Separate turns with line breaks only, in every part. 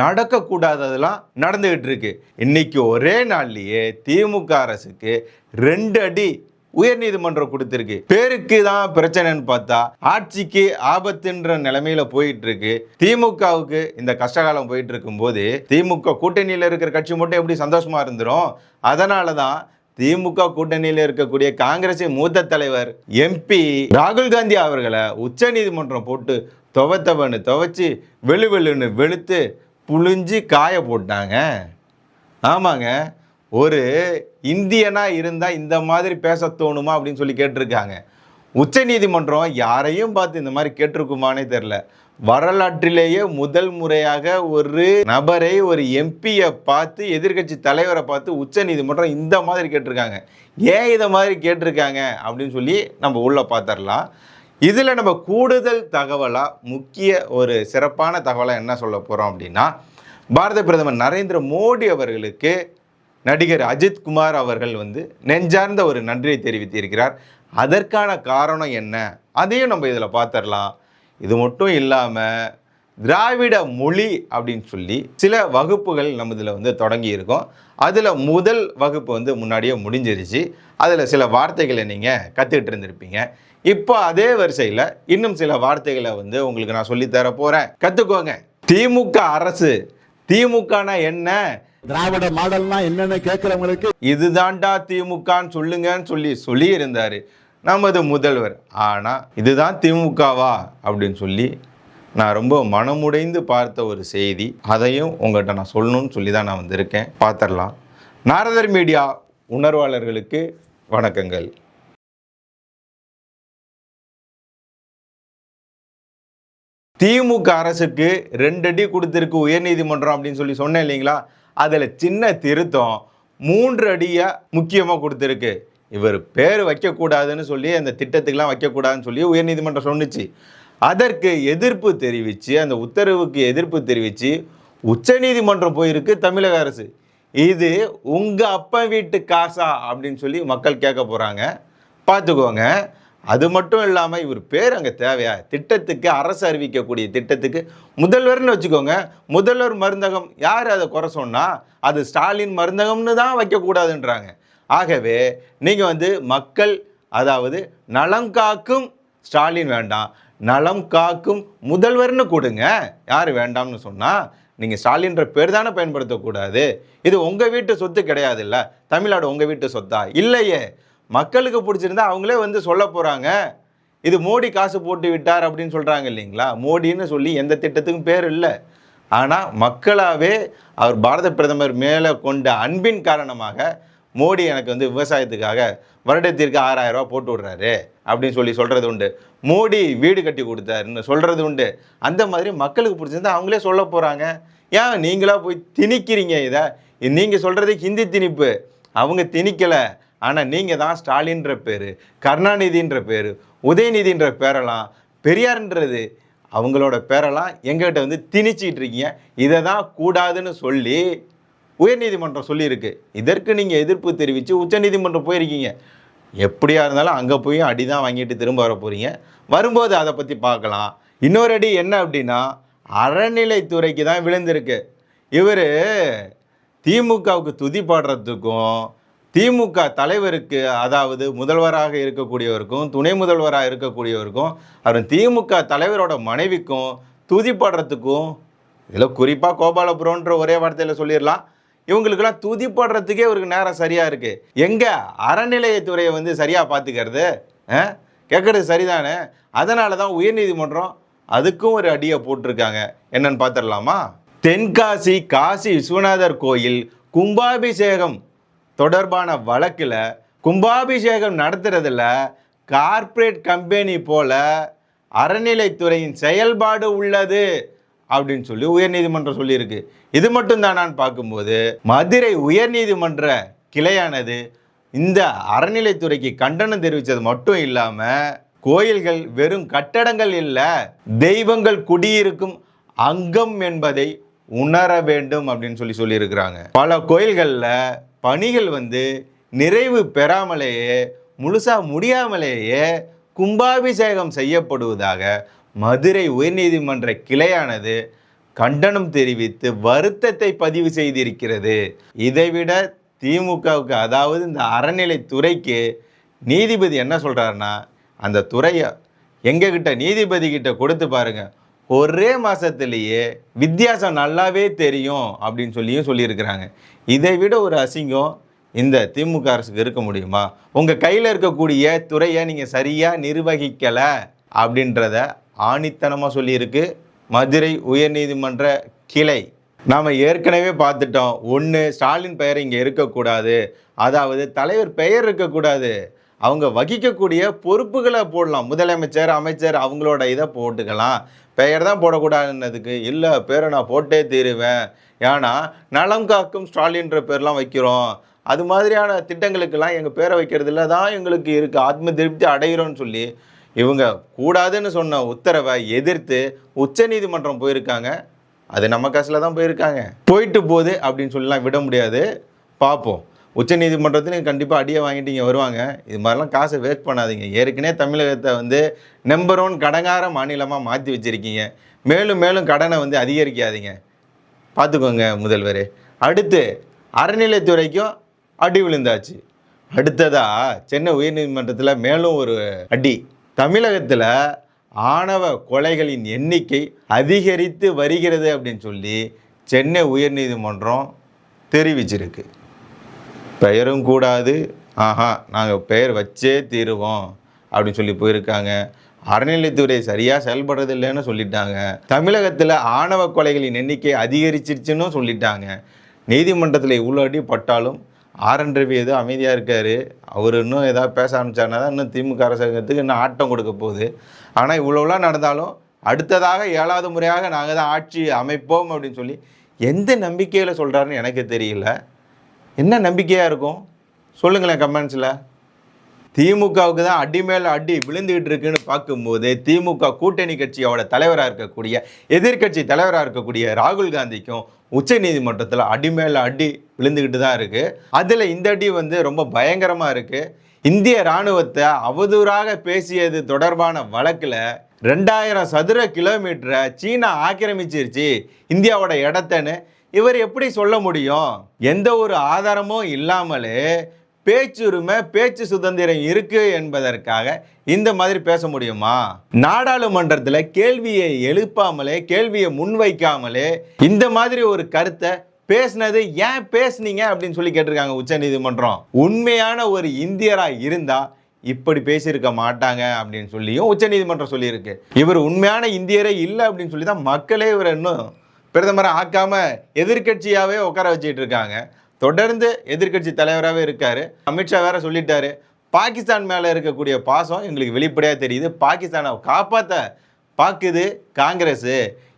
நடக்கக்கூடாததெல்லாம் நடந்துக்கிட்டு இருக்கு இன்னைக்கு ஒரே நாள்லயே திமுக அரசுக்கு ரெண்டு அடி உயர்நீதிமன்றம் கொடுத்துருக்கு. பேருக்கு தான் பிரச்சனைன்னு பார்த்தா ஆட்சிக்கு ஆபத்துன்ற நிலைமையில போயிட்டு இருக்கு திமுகவுக்கு இந்த கஷ்டகாலம் போயிட்டு இருக்கும்போது திமுக கூட்டணியில் இருக்கிற கட்சி மட்டும் எப்படி சந்தோஷமா இருந்துரும்? அதனால தான் திமுக கூட்டணியில் இருக்கக்கூடிய காங்கிரஸின் மூத்த தலைவர் எம்பி ராகுல் காந்தி அவர்களை உச்சநீதிமன்றம் போட்டு துவத்தவன்னு துவைச்சு வெளு வெளுன்னு வெளுத்து புழிஞ்சு காய போட்டாங்க. ஆமாங்க. ஒரு இந்தியனாக இருந்தால் இந்த மாதிரி பேச தோணுமா அப்படின்னு சொல்லி கேட்டிருக்காங்க. உச்சநீதிமன்றம் யாரையும் பார்த்து இந்த மாதிரி கேட்டிருக்குமானே தெரில வரலாற்றிலேயே முதல் முறையாக ஒரு நபரை ஒரு எம்பியை பார்த்து எதிர்க்கட்சி தலைவரை பார்த்து உச்ச நீதிமன்றம் இந்த மாதிரி கேட்டிருக்காங்க. ஏன் இதை மாதிரி கேட்டிருக்காங்க அப்படின்னு சொல்லி நம்ம உள்ளே பார்த்துடலாம். இதில் நம்ம கூடுதல் தகவலாக முக்கிய ஒரு சிறப்பான தகவலாக என்ன சொல்ல போகிறோம் அப்படின்னா பாரத பிரதமர் நரேந்திர மோடி அவர்களுக்கு நடிகர் அஜித் குமார் அவர்கள் வந்து நெஞ்சார்ந்த ஒரு நன்றியை தெரிவித்திருக்கிறார். அதற்கான காரணம் என்ன? அதையும் நம்ம இதில் பார்த்துடலாம். இது மட்டும் இல்லாமல் திராவிட மொழி அப்படின்னு சொல்லி சில வகுப்புகள் நம்ம இதில் வந்து தொடங்கி இருக்கோம். அதில் முதல் வகுப்பு வந்து முன்னாடியே முடிஞ்சிருச்சு. அதில் சில வார்த்தைகளை நீங்கள் கற்றுக்கிட்டு இருந்திருப்பீங்க. இப்போ அதே வரிசையில் இன்னும் சில வார்த்தைகளை வந்து உங்களுக்கு நான் சொல்லித்தர போகிறேன் கற்றுக்கோங்க திமுக அரசு. திமுகனா என்ன?
திராவிட மாடல்னா என்னன்னு கேட்கிறவங்களுக்கு
இதுதான்டா திமுகன்னு சொல்லுங்கன்னு சொல்லி சொல்லி இருந்தாரு நமது முதல்வர். ஆனால் இதுதான் திமுகவா அப்படின்னு சொல்லி நான் ரொம்ப மனமுடைந்து பார்த்த ஒரு செய்தி அதையும் உங்கள்கிட்ட நான் சொல்லணும்னு சொல்லி தான் நான் வந்திருக்கேன். பார்த்துடலாம். நாரதர் மீடியா உணர்வாளர்களுக்கு வணக்கங்கள். திமுக அரசுக்கு ரெண்டு அடி கொடுத்துருக்கு உயர்நீதிமன்றம் அப்படின்னு சொல்லி சொன்னேன் இல்லைங்களா? அதில் சின்ன திருத்தம் மூன்று அடியை முக்கியமாக கொடுத்துருக்கு. இவர் பேர் வைக்கக்கூடாதுன்னு சொல்லி அந்த திட்டத்துக்கெலாம் வைக்கக்கூடாதுன்னு சொல்லி உயர்நீதிமன்றம் சொன்னுச்சு. அதற்கு எதிர்ப்பு தெரிவித்து அந்த உத்தரவுக்கு எதிர்ப்பு தெரிவித்து உச்சநீதிமன்றம் போயிருக்கு தமிழக அரசு. இது உங்கள் அப்பா வீட்டு காசா அப்படின்னு சொல்லி மக்கள் கேட்க போகிறாங்க பார்த்துக்கோங்க. அது மட்டும் இல்லாமல் இவர் பேர் அங்கே தேவையா? திட்டத்துக்கு அரசு அறிவிக்கக்கூடிய திட்டத்துக்கு முதல்வர்னு வச்சுக்கோங்க. முதல்வர் மருந்தகம் யார் அதை குறை சொன்னால் அது ஸ்டாலின் மருந்தகம்னு தான் வைக்கக்கூடாதுன்றாங்க. ஆகவே நீங்கள் வந்து மக்கள் அதாவது நலம் காக்கும் ஸ்டாலின் வேண்டாம். நலம் காக்கும் முதல்வர்னு கொடுங்க. யார் வேண்டாம்னு சொன்னால் நீங்கள் ஸ்டாலின்ற பேர் தானே பயன்படுத்தக்கூடாது. இது உங்கள் வீட்டு சொத்து கிடையாதுல்ல. தமிழ்நாடு உங்கள் வீட்டு சொத்தா? இல்லையே. மக்களுக்கு பிடிச்சிருந்தா அவங்களே வந்து சொல்ல போகிறாங்க இது மோடி காசு போட்டு விட்டார் அப்படின்னு சொல்கிறாங்க இல்லைங்களா? மோடின்னு சொல்லி எந்த திட்டத்துக்கும் பேர் இல்லை. ஆனால் மக்களாகவே அவர் பாரத பிரதமர் மேலே கொண்ட அன்பின் காரணமாக மோடி எனக்கு வந்து விவசாயத்துக்காக வருடத்திற்கு ஆறாயிரம் போட்டு விடுறாரு அப்படின்னு சொல்லி சொல்கிறது உண்டு. மோடி வீடு கட்டி கொடுத்தாருன்னு சொல்கிறது உண்டு. அந்த மாதிரி மக்களுக்கு பிடிச்சிருந்தா அவங்களே சொல்ல போகிறாங்க ஏன் நீங்களாக போய் திணிக்கிறீங்க இதை? நீங்கள் சொல்கிறது ஹிந்தி திணிப்பு. அவங்க திணிக்கலை. ஆனால் நீங்கள் தான் ஸ்டாலின்ற பேர் கருணாநிதின்ற பேர் உதயநிதின்ற பேரெல்லாம் பெரியார்ன்றது அவங்களோட பேரெல்லாம் எங்ககிட்ட வந்து திணிச்சிக்கிட்டு இருக்கீங்க. இதை தான் கூடாதுன்னு சொல்லி உயர்நீதிமன்றம் சொல்லியிருக்கு. இதற்கு நீங்கள் எதிர்ப்பு தெரிவித்து உச்சநீதிமன்றம் போயிருக்கீங்க. எப்படியா இருந்தாலும் அங்கே போய் அடி தான் வாங்கிட்டு திரும்ப வர போகிறீங்க வரும்போது அதை பற்றி பார்க்கலாம். இன்னொரு அடி என்ன அப்படின்னா அறநிலைத்துறைக்கு தான் விழுந்திருக்கு. இவர் திமுகவுக்கு துதி பாடுறதுக்கும் திமுக தலைவருக்கு அதாவது முதல்வராக இருக்கக்கூடியவருக்கும் துணை முதல்வராக இருக்கக்கூடியவருக்கும் அவர் திமுக தலைவரோட மனைவிக்கும் துதி பாடுறதுக்கும் இதில் குறிப்பாக கோபாலபுரம்ன்ற ஒரே வார்த்தையில் சொல்லிடலாம். இவங்களுக்கெல்லாம் துதி போடுறதுக்கே இவருக்கு நேரம் சரியாக இருக்குது எங்கே அறநிலையத்துறையை வந்து சரியாக பார்த்துக்கிறது? கேட்குறது சரிதானே? அதனால தான் உயர்நீதிமன்றம் அதுக்கும் ஒரு அடியை போட்டிருக்காங்க. என்னன்னு பார்த்துடலாமா? தென்காசி காசி விஸ்வநாதர் கோயில் கும்பாபிஷேகம் தொடர்பான வழக்கில் கும்பாபிஷேகம் நடத்துறதுல கார்ப்பரேட் கம்பெனி போல அறநிலைத்துறையின் செயல்பாடு உள்ளது. அப்படின்னு சொல்லி உயர்நீதிமன்றம் சொல்லியிருக்கு. இது மட்டும் தானான்னு பார்க்கும்போது மதுரை உயர்நீதிமன்ற கிளையானது இந்த அறநிலைத்துறைக்கு கண்டனம் தெரிவித்தது மட்டும் இல்லாமல் கோயில்கள் வெறும் கட்டடங்கள் இல்லை தெய்வங்கள் குடியிருக்கும் அங்கம் என்பதை உணர வேண்டும் அப்படின்னு சொல்லி சொல்லியிருக்கிறாங்க. பல கோயில்களில் பணிகள் வந்து நிறைவு பெறாமலேயே முழுசாக முடியாமலேயே கும்பாபிஷேகம் செய்யப்படுவதாக மதுரை உயர்நீதிமன்ற கிளையானது கண்டனம் தெரிவித்து வருத்தத்தை பதிவு செய்திருக்கிறது. இதைவிட திமுகவுக்கு அதாவது இந்த அறநிலைத்துறைக்கு நீதிபதி என்ன சொல்கிறாருன்னா அந்த துறையை எங்ககிட்ட நீதிபதி கிட்ட கொடுத்து பாருங்கள் ஒரே மாதத்துலேயே வித்தியாசம் நல்லாவே தெரியும் அப்படின்னு சொல்லியும் சொல்லியிருக்கிறாங்க. இதை விட ஒரு அசிங்கம் இந்த திமுக அரசுக்கு இருக்க முடியுமா? உங்கள் கையில் இருக்கக்கூடிய துறையை நீங்கள் சரியாக நிர்வகிக்கலை அப்படின்றத ஆணித்தனமாக சொல்லியிருக்கு. மதுரை உயர்நீதிமன்ற கிளை. நாம் ஏற்கனவே பார்த்துட்டோம். ஒன்று ஸ்டாலின் பெயர் இங்கே இருக்கக்கூடாது. அதாவது தலைவர் பெயர் இருக்கக்கூடாது. அவங்க வகிக்கக்கூடிய பொறுப்புகளை போடலாம். முதலமைச்சர் அமைச்சர் அவங்களோட இதை போட்டுக்கலாம். பெயர் தான் போடக்கூடாதுன்னதுக்கு இல்லை பேரை நான் போட்டே தீருவேன். ஏன்னா நலம் காக்கும் ஸ்டாலின்ற பேர்லாம் வைக்கிறோம். அது மாதிரியான திட்டங்களுக்கெல்லாம் எங்கள் பேரை வைக்கிறதுல தான் எங்களுக்கு இருக்குது ஆத்ம திருப்தி அடைகிறோன்னு சொல்லி இவங்க கூடாதுன்னு சொன்ன உத்தரவை எதிர்த்து உச்சநீதிமன்றம் போயிருக்காங்க. அது நம்ம காசில் தான் போயிருக்காங்க. போயிட்டு போகுது அப்படின்னு சொல்லலாம் விட முடியாது. பார்ப்போம் உச்சநீதிமன்றத்துலையும் கண்டிப்பாக அடியை வாங்கிட்டு இங்கே வருவாங்க. இது மாதிரிலாம் காசை வேஸ்ட் பண்ணாதீங்க. ஏற்கனவே தமிழகத்தை வந்து நம்பர் ஒன் கடங்கார மாநிலமாக மாற்றி வச்சுருக்கீங்க. மேலும் மேலும் கடனை வந்து அதிகரிக்காதீங்க. பார்த்துக்கோங்க முதல்வர். அடுத்து அறநிலைத்துறைக்கும் அடி விழுந்தாச்சு. அடுத்ததாக சென்னை உயர்நீதிமன்றத்தில் மேலும் ஒரு அடி. தமிழகத்தில் ஆணவ கொலைகளின் எண்ணிக்கை அதிகரித்து வருகிறது அப்படின்னு சொல்லி சென்னை உயர்நீதிமன்றம் தெரிவிச்சிருக்கு. பெயரும் கூடாது. ஆஹா நாங்கள் பெயர் வச்சே தீருவோம் அப்படின்னு சொல்லி போயிருக்காங்க. அறநிலைத்துறை சரியாக செயல்படுறது இல்லைன்னு சொல்லிட்டாங்க. தமிழகத்தில் ஆணவ கொலைகளின் எண்ணிக்கை அதிகரிச்சிருச்சுன்னு சொல்லிட்டாங்க. நீதிமன்றத்தில் இவ்வளோ அடி பட்டாலும் ஆர்என் ரவி ஏதோ அமைதியாக இருக்கார். அவர் இன்னும் ஏதாவது பேச ஆரம்பிச்சாருன்னா தான் இன்னும் திமுக அரசாங்கத்துக்கு இன்னும் ஆட்டம் கொடுக்க போகுது. ஆனால் இவ்வளோலாம் நடந்தாலும் அடுத்ததாக ஏழாவது முறையாக நாங்கள் தான் ஆட்சி அமைப்போம் அப்படின்னு சொல்லி எந்த நம்பிக்கையில் சொல்கிறாருன்னு எனக்கு தெரியல. என்ன நம்பிக்கையாக இருக்கும்? சொல்லுங்களேன் கமெண்ட்ஸில். திமுகவுக்கு தான் அடி மேலே அடி விழுந்துகிட்டு இருக்குன்னு பார்க்கும்போது திமுக கூட்டணி கட்சியோட தலைவராக இருக்கக்கூடிய எதிர்க்கட்சி தலைவராக இருக்கக்கூடிய ராகுல் காந்திக்கும் உச்ச நீதிமன்றத்தில் அடி மேலே அடி விழுந்துக்கிட்டு தான் இருக்குது அதில் இந்த அடி வந்து ரொம்ப பயங்கரமாக இருக்குது இந்திய இராணுவத்தை அவதூறாக பேசியது தொடர்பான வழக்கில் ரெண்டாயிரம் சதுர கிலோமீட்டரை சீனா ஆக்கிரமிச்சிருச்சு. இந்தியாவோட இடத்தன்னு இவர் எப்படி சொல்ல முடியும்? எந்த ஒரு ஆதாரமும் இல்லாமலே பேச்சுரிமை பேச்சு சுதந்திரம் இருக்கு என்பதற்காக இந்த மாதிரி பேச முடியுமா? நாடாளுமன்றத்தில் கேள்வியை எழுப்பாமலே கேள்வியை முன்வைக்காமலே இந்த மாதிரி ஒரு கருத்தை பேசினது ஏன் பேசுனீங்க அப்படின்னு சொல்லி கேட்டிருக்காங்க உச்சநீதிமன்றம் உண்மையான ஒரு இந்தியராக இருந்தால் இப்படி பேசியிருக்க மாட்டாங்க அப்படின்னு சொல்லியும் உச்சநீதிமன்றம் சொல்லியிருக்கு. இவர் உண்மையான இந்தியரே இல்லை அப்படின்னு சொல்லி தான் மக்களே இவர் இன்னும் பிரதமரை ஆக்காமல் எதிர்கட்சியாகவே உட்கார வச்சுட்டு இருக்காங்க. தொடர்ந்து எதிர்க்கட்சி தலைவராகவே இருக்கார். அமித்ஷா வேற சொல்லிட்டாரு. பாகிஸ்தான் மேலே இருக்கக்கூடிய பாசம் எங்களுக்கு வெளிப்படையாக தெரியுது. பாகிஸ்தானை காப்பாற்ற பார்க்குது காங்கிரஸ்.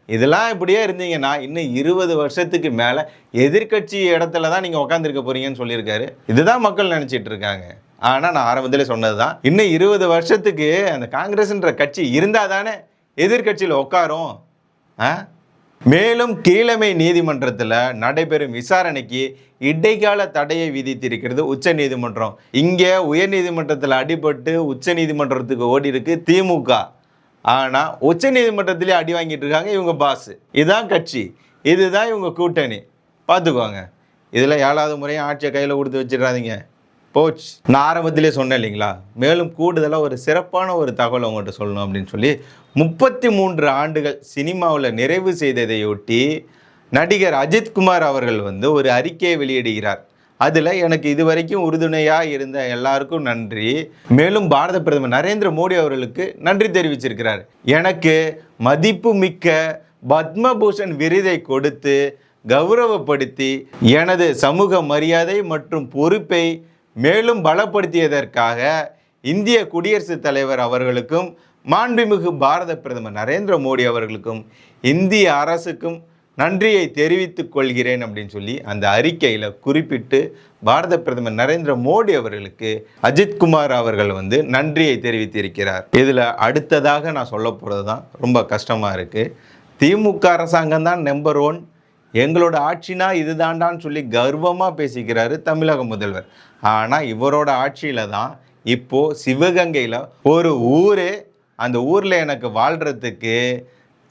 இதெல்லாம் இப்படியே இருந்தீங்கன்னா இன்னும் இருபது வருஷத்துக்கு மேலே எதிர்க்கட்சி இடத்துல தான் நீங்கள் உட்காந்துருக்க போறீங்கன்னு சொல்லியிருக்காரு. இதுதான் மக்கள் நினச்சிட்டு இருக்காங்க. ஆனால் நான் ஆரம்பத்திலே சொன்னது தான் இன்னும் இருபது வருஷத்துக்கு அந்த காங்கிரஸ்ன்ற கட்சி இருந்தால் தானே எதிர்க்கட்சியில் உட்காரும் ஆ? மேலும் கீழமை நீதிமன்றத்தில் நடைபெறும் விசாரணைக்கு இடைக்கால தடையை விதித்திருக்கிறது உச்ச நீதிமன்றம் இங்கே உயர் நீதிமன்றத்தில் அடிபட்டு உச்ச நீதிமன்றத்துக்கு ஓடி இருக்கு திமுக. ஆனால் உச்ச நீதிமன்றத்திலே அடி வாங்கிட்டு இருக்காங்க இவங்க பாஸ் இதுதான் கட்சி. இதுதான் இவங்க கூட்டணி. பார்த்துக்கோங்க. இதில் ஏழாவது முறையும் ஆட்சியை கையில் கொடுத்து வச்சிடாதீங்க. போச் நான் ஆரம்பத்திலே சொன்னேன் இல்லைங்களா? மேலும் கூடுதலாக ஒரு சிறப்பான ஒரு தகவல் உங்கள்கிட்ட சொல்லணும் அப்படின்னு சொல்லி முப்பத்தி மூன்று ஆண்டுகள் சினிமாவில் நிறைவு செய்ததையொட்டி நடிகர் அஜித்குமார் அவர்கள் வந்து ஒரு அறிக்கையை வெளியிடுகிறார். அதில் எனக்கு இதுவரைக்கும் உறுதுணையாக இருந்த எல்லாருக்கும் நன்றி. மேலும் பாரத பிரதமர் நரேந்திர மோடி அவர்களுக்கு நன்றி தெரிவிச்சிருக்கிறார். எனக்கு மதிப்பு மிக்க பத்மபூஷன் விருதை கொடுத்து கௌரவப்படுத்தி எனது சமூக மரியாதை மற்றும் பொறுப்பை மேலும் பலப்படுத்தியதற்காக இந்திய குடியரசுத் தலைவர் அவர்களுக்கும் மாண்புமிகு பாரத பிரதமர் நரேந்திர மோடி அவர்களுக்கும் இந்திய அரசுக்கும் நன்றியை தெரிவித்துக் கொள்கிறேன் அப்படின்னு சொல்லி அந்த அறிக்கையில் குறிப்பிட்டு பாரத பிரதமர் நரேந்திர மோடி அவர்களுக்கு அஜித்குமார் அவர்கள் வந்து நன்றியை தெரிவித்திருக்கிறார். இதில் அடுத்ததாக நான் சொல்ல போகிறது தான் ரொம்ப கஷ்டமாக இருக்குது திமுக அரசாங்கம் தான் நம்பர் ஒன் எங்களோட ஆட்சினா இதுதாண்டான்னு சொல்லி கர்வமாக பேசிக்கிறாரு தமிழக முதல்வர். ஆனால் இவரோட ஆட்சியில் தான் இப்போது சிவகங்கையில் ஒரு ஊரே அந்த ஊரில் எனக்கு வாழ்கிறதுக்கு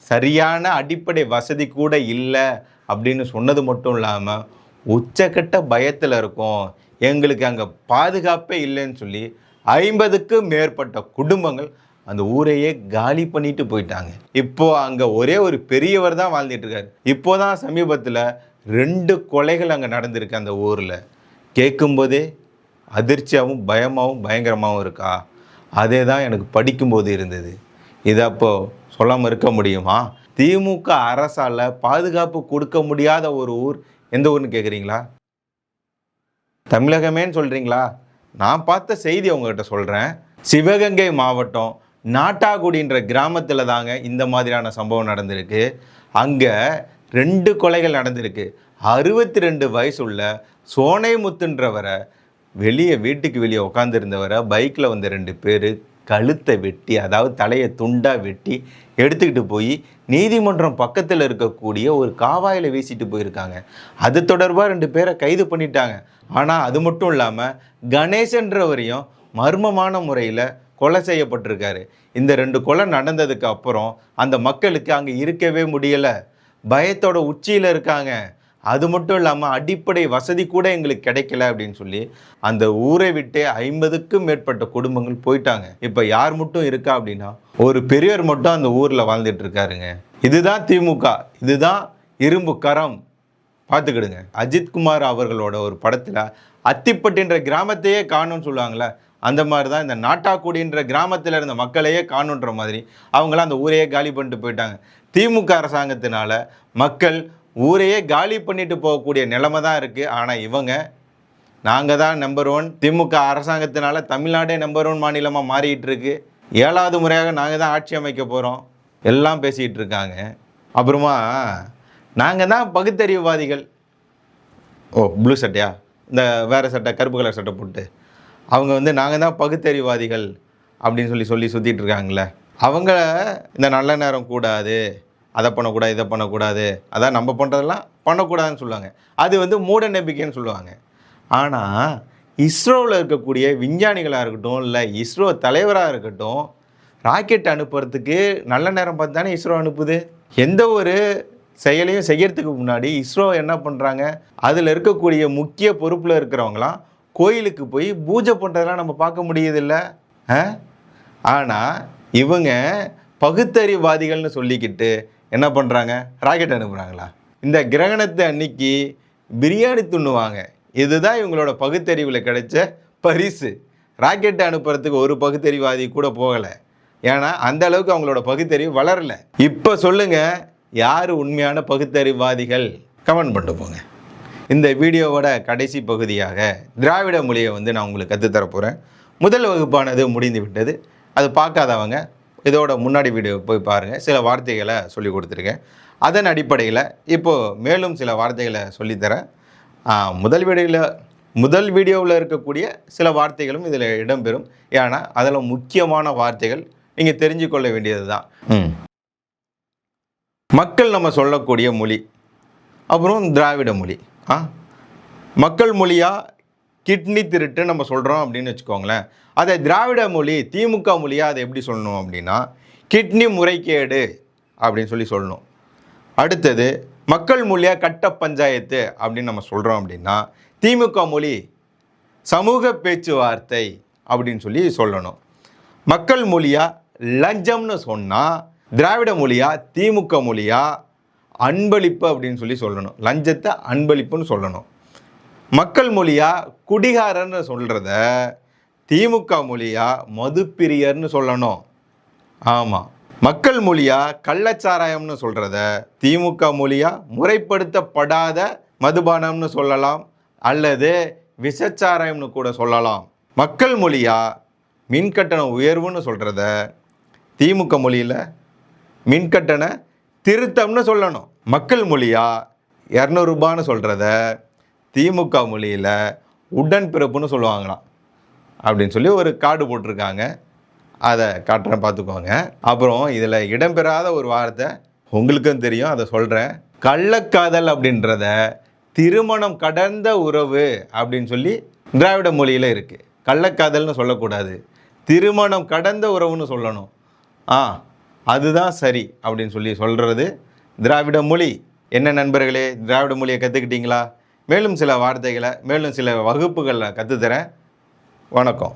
சரியான அடிப்படை வசதி கூட இல்லை அப்படின்னு சொன்னது மட்டும் இல்லாமல் உச்சக்கட்ட பயத்தில் இருக்கும். எங்களுக்கு அங்கே பாதுகாப்பே இல்லைன்னு சொல்லி ஐம்பதுக்கு மேற்பட்ட குடும்பங்கள் அந்த ஊரையே காலி பண்ணிட்டு போயிட்டாங்க. இப்போ அங்கே ஒரே ஒரு பெரியவர் தான் வாழ்ந்துட்டு இருக்காரு இப்போதான் சமீபத்தில் ரெண்டு கொலைகள் அங்கே நடந்திருக்கு அந்த ஊரில். கேட்கும்போதே அதிர்ச்சியாகவும் பயமாகவும் பயங்கரமாகவும் இருக்கா? அதே தான் எனக்கு படிக்கும்போது இருந்தது. இதை அப்போ சொல்லாமல் இருக்க முடியுமா? திமுக அரசால் பாதுகாப்பு கொடுக்க முடியாத ஒரு ஊர் எந்த ஊர்னு கேட்குறீங்களா தமிழகமேன்னு சொல்கிறீங்களா நான் பார்த்த செய்தி உங்கள்கிட்ட சொல்கிறேன் சிவகங்கை மாவட்டம் நாட்டாகுடின்ற கிராமத்தில் தாங்க இந்த மாதிரியான சம்பவம் நடந்திருக்கு. அங்கே ரெண்டு கொலைகள் நடந்திருக்கு. அறுபத்தி ரெண்டு வயசுள்ள சோனைமுத்துன்றவரை வெளியே வீட்டுக்கு வெளியே உட்காந்துருந்தவரை பைக்கில் வந்த ரெண்டு பேர் கழுத்தை வெட்டி அதாவது தலையை துண்டாக வெட்டி எடுத்துக்கிட்டு போய் நீதிமன்றம் பக்கத்தில் இருக்கக்கூடிய ஒரு காவாயில் வீசிட்டு போயிருக்காங்க. அது தொடர்பாக ரெண்டு பேரை கைது பண்ணிட்டாங்க. ஆனால் அது மட்டும் இல்லாமல் கணேசன்றவரையும் மர்மமான முறையில் கொலை செய்யப்பட்டிருக்காரு. இந்த ரெண்டு கொலை நடந்ததுக்கு அப்புறம் அந்த மக்களுக்கு அங்கே இருக்கவே முடியலை. பயத்தோட உச்சியில் இருக்காங்க. அது மட்டும் இல்லாமல் அடிப்படை வசதி கூட எங்களுக்கு கிடைக்கல அப்படின்னு சொல்லி அந்த ஊரை விட்டு ஐம்பதுக்கும் மேற்பட்ட குடும்பங்கள் போயிட்டாங்க. இப்போ யார் மட்டும் இருக்கா அப்படின்னா ஒரு பெரியவர் மட்டும் அந்த ஊரில் வாழ்ந்துட்டு இருக்காருங்க. இதுதான் திமுக. இதுதான் இரும்பு கரம். பார்த்துக்கிடுங்க. அஜித்குமார் அவர்களோட ஒரு படத்தில் அத்திப்பட்டின்ற கிராமத்தையே காணும்னு சொல்லுவாங்களே அந்த மாதிரி தான் இந்த நாட்டாக்குடின்ற கிராமத்தில் இருந்த மக்களையே காணுன்ற மாதிரி அவங்களாம் அந்த ஊரையே காலி பண்ணிட்டு போயிட்டாங்க. திமுக அரசாங்கத்தினால மக்கள் ஊரையே காலி பண்ணிட்டு போகக்கூடிய நிலைமை தான் இருக்குது ஆனால் இவங்க நாங்கள் தான் நம்பர் ஒன் திமுக அரசாங்கத்தினால தமிழ்நாடே நம்பர் ஒன் மாநிலமாக மாறிட்டு இருக்கு. ஏழாவது முறையாக நாங்கள் தான் ஆட்சி அமைக்க போகிறோம் எல்லாம் பேசிகிட்டு இருக்காங்க. அப்புறமா நாங்கள் தான் பகுத்தறிவுவாதிகள். ஓ ப்ளூ சட்டையா? இந்த வேறு சட்டை கருப்பு கலர் சட்டை போட்டு. அவங்க வந்து நாங்கள் தான் பகுத்தறிவாதிகள் அப்படின்னு சொல்லி சொல்லி சுற்றிட்டு இருக்காங்களே அவங்க இந்த நல்ல நேரம் கூடாது அதை பண்ணக்கூடாது இதை பண்ணக்கூடாது அதான் நம்ம பண்ணுறதெல்லாம் பண்ணக்கூடாதுன்னு சொல்லுவாங்க. அது வந்து மூட நம்பிக்கைன்னு சொல்லுவாங்க. ஆனால் இஸ்ரோவில் இருக்கக்கூடிய விஞ்ஞானிகளாக இருக்கட்டும் இல்லை இஸ்ரோ தலைவராக இருக்கட்டும் ராக்கெட் அனுப்புறதுக்கு நல்ல நேரம் பார்த்து தானே இஸ்ரோ அனுப்புது. எந்த ஒரு செயலையும் செய்யறதுக்கு முன்னாடி இஸ்ரோ என்ன பண்ணுறாங்க அதில் இருக்கக்கூடிய முக்கிய பொறுப்பில் இருக்கிறவங்களாம் கோயிலுக்கு போய் பூஜை பண்ணுறதெல்லாம் நம்ம பார்க்க முடியுதில்ல ஆனால் இவங்க பகுத்தறிவாதிகள்னு சொல்லிக்கிட்டு என்ன பண்ணுறாங்க ராக்கெட் அனுப்புகிறாங்களா இந்த கிரகணத்தை அன்னைக்கு பிரியாணி துண்ணுவாங்க. இதுதான் இவங்களோட பகுத்தறிவில் கிடைச்ச பரிசு. ராக்கெட்டை அனுப்புறதுக்கு ஒரு பகுத்தறிவாதி கூட போகலை. ஏன்னா அந்த அளவுக்கு அவங்களோட பகுத்தறிவு வளரல. இப்போ சொல்லுங்கள் யார் உண்மையான பகுத்தறிவாதிகள்? கமெண்ட் பண்ணிட்டு போங்க. இந்த வீடியோவோட கடைசி பகுதியாக திராவிட மொழியை வந்து நான் உங்களுக்கு கற்றுத்தர போகிறேன் முதல் வகுப்பானது முடிந்து விட்டது. அது பார்க்காதவங்க இதோட முன்னாடி வீடியோ போய் பாருங்கள் சில வார்த்தைகளை சொல்லி கொடுத்துருக்கேன். அதன் அடிப்படையில் இப்போது மேலும் சில வார்த்தைகளை சொல்லித்தரேன். முதல் வீடியோவில் முதல் வீடியோவில் இருக்கக்கூடிய சில வார்த்தைகளும் இதில் இடம்பெறும். ஏன்னா அதில் முக்கியமான வார்த்தைகள் நீங்கள் தெரிஞ்சு கொள்ள வேண்டியது தான் மக்கள் நம்ம சொல்லக்கூடிய மொழி அப்புறம் திராவிட மொழி. ஆ? மக்கள் மொழியாக கிட்னி திருட்டு நம்ம சொல்கிறோம் அப்படின்னு வச்சுக்கோங்களேன். அதை திராவிட மொழி திமுக மொழியாக அதை எப்படி சொல்லணும் அப்படின்னா கிட்னி முறைகேடு அப்படின்னு சொல்லி சொல்லணும். அடுத்தது மக்கள் மொழியாக கட்ட பஞ்சாயத்து அப்படின்னு நம்ம சொல்கிறோம் அப்படின்னா திமுக மொழி சமூக பேச்சுவார்த்தை அப்படின்னு சொல்லி சொல்லணும். மக்கள் மொழியாக லஞ்சம்னு சொன்னால் திராவிட மொழியாக திமுக மொழியாக அன்பளிப்பு அப்படின்னு சொல்லி சொல்லணும். லஞ்சத்தை அன்பளிப்புன்னு சொல்லணும். மக்கள் மொழியாக குடிகாரன்னு சொல்கிறத திமுக மொழியாக மதுப்பிரியர்னு சொல்லணும். ஆமாம் மக்கள் மொழியாக கள்ளச்சாராயம்னு சொல்கிறத திமுக மொழியாக முறைப்படுத்தப்படாத மதுபானம்னு சொல்லலாம். அல்லது விஷச்சாராயம்னு கூட சொல்லலாம். மக்கள் மொழியாக மின்கட்டண உயர்வுன்னு சொல்கிறத திமுக மொழியில் மின்கட்டண திருத்தம்னு சொல்லணும். மக்கள் மொழியாக இரநூறுபான்னு சொல்கிறத திமுக மொழியில் உடன்பிறப்புன்னு சொல்லுவாங்களாம். அப்படின்னு சொல்லி ஒரு கார்டு போட்டிருக்காங்க. அதை காட்டுறேன் பார்த்துக்கோங்க. அப்புறம் இதில் இடம்பெறாத ஒரு வார்த்தை உங்களுக்கும் தெரியும் அதை சொல்கிறேன் கள்ளக்காதல் அப்படின்றத திருமணம் கடந்த உறவு அப்படின்னு சொல்லி திராவிட மொழியில் இருக்குது கள்ளக்காதல்னு சொல்லக்கூடாது. திருமணம் கடந்த உறவுன்னு சொல்லணும். ஆ அதுதான் சரி அப்படின்னு சொல்லி சொல்கிறது திராவிட மொழி. என்ன நண்பர்களே திராவிட மொழியை கற்றுக்கிட்டீங்களா மேலும் சில வார்த்தைகளை மேலும் சில வகுப்புகளில் கற்றுத்தரேன் வணக்கம்.